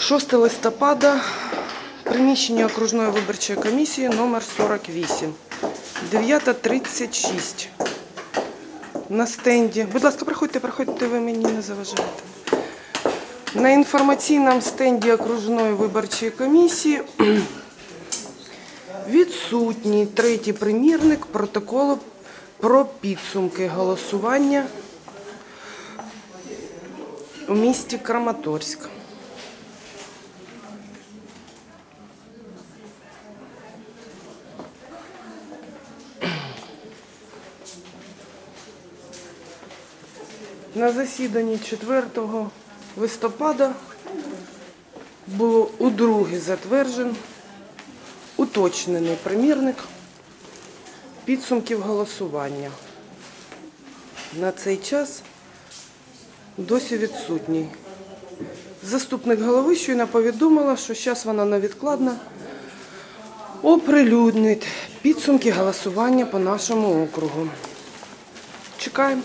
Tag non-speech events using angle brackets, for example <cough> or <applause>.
6 листопада, приміщення окружної виборчої комісії номер 48, 9.36. На стенді. Будь ласка, приходьте, приходьте, ви мені не заважаєте. На інформаційному стенді окружної виборчої комісії <clears throat> відсутній третій примірник протоколу про підсумки голосування у місті Краматорськ. На засіданні 4 листопада було удруге затверджен уточнений примірник підсумків голосування. На цей час досі відсутній. Заступник голови щойно повідомила, що зараз вона невідкладно оприлюднить підсумки голосування по нашому округу. Чекаємо.